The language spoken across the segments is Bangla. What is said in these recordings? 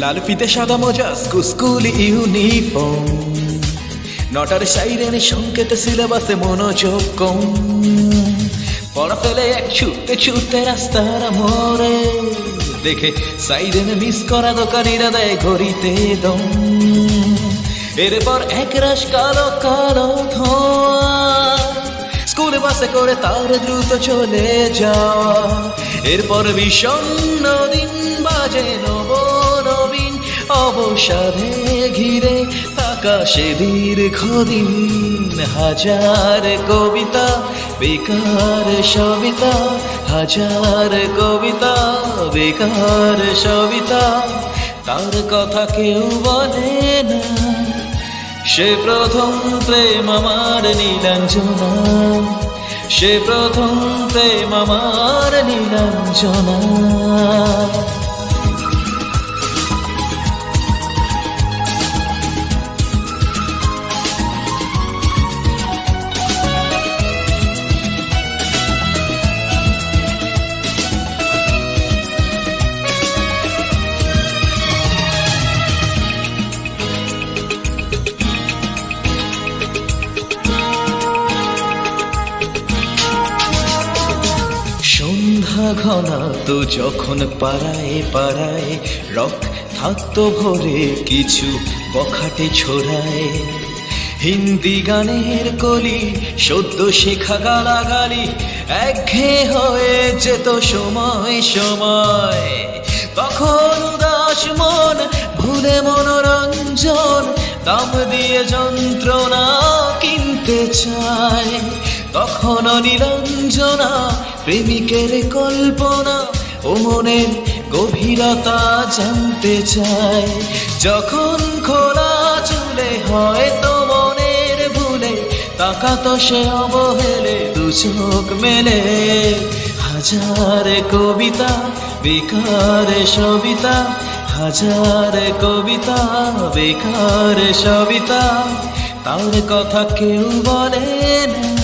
লাল ফিতে সাদা মজা স্কুল ইউনিফর্ম। নটার সাইরেন সংকেত সিলেবাসে মনোযোগ কম। পড়া ফেলে এক ছুটতে ছুটতে রাস্তার মোড়ে। দেখে সাইরেন মিস করা দোকানিরা দেয় ঘড়িতে দম। এরপর এক রাশ কালো কালো স্কুল বাসে করে তার দ্রুত চলে যাওয়া। এরপর বিষণ্ণ দিন বাজে নব অবসাদে ঘিরে আকাশে দীর্ঘদিন হাজার কবিতা, বেকার সবিতা, হাজার কবিতা, বেকার সবিতা। তার কথা কেউ বলে না, সে প্রথম প্রেম আমার নীলাঞ্জনা। সে প্রথম প্রেম আমার নীলাঞ্জনা। সন্ধ্যা ঘনা তো যখন পাড়ায় পাড়ায় রক থাকতো ভরে, কিছু বখাটে ছোড়ায়। হিন্দি গানের কলি, সদ্য শেখা গালাগালি একঘে হয়ে যেত সময় সময়। তখন উদাস মন, ভুলে মনোরঞ্জন, দাম দিয়ে যন্ত্রণা কিনতে চায়। তখন নিরঞ্জনা, প্রেমিকের কল্পনা ও মনের গভীরতা জানতে চায় যখন খোলা চুলে হয় তো মনের ভুলে, তাকাতো সে অবহেলে, দু চোখ মেলে। হাজার কবিতা, বেকার সবিতা, হাজার কবিতা, বেকার সবিতা, তার কথা কেউ বলে না।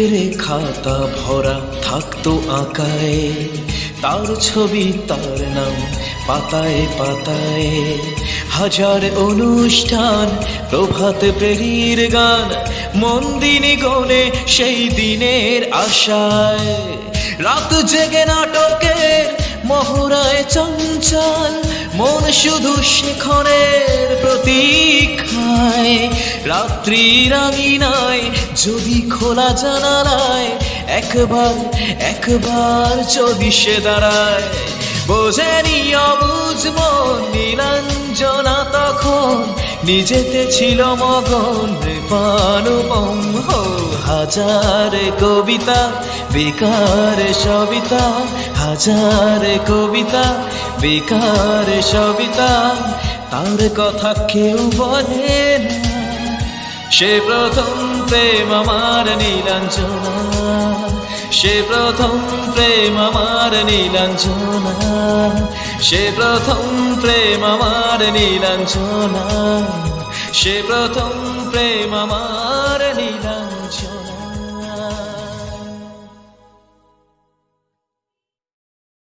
অঙ্কের খাতা ভরা থাকতো আঁকায়। তার ছবি, তার নাম পাতায় পাতায়। হাজার অনুষ্ঠান, প্রভাত পেরির গান মন্দিনী দিনে গনে সেই দিনের আশায়। রাত জেগে নাটকের মহুরায় চঞ্চল। মন শুধু সেখনের প্রতীক্ষায়। রাত্রি রাঙিনায় যদি খোলা জানালায়, একবার একবার যদি সে দাঁড়ায় বোঝেনি অবুঝ মন নীলাঞ্জনা তখন। নিজেতে ছিল মগন পানুপম হাজার কবিতা, বেকার সবিতা, হাজার কবিতা বেকার সবিতা, তার কথা কেউ বলে সে প্রথম প্রেম আমার নীলাঞ্জনা, সে প্রথম প্রেম আমার নীলাঞ্জনা, সে প্রথম প্রেম আমার নীলাঞ্জনা, সে প্রথম প্রেম আমার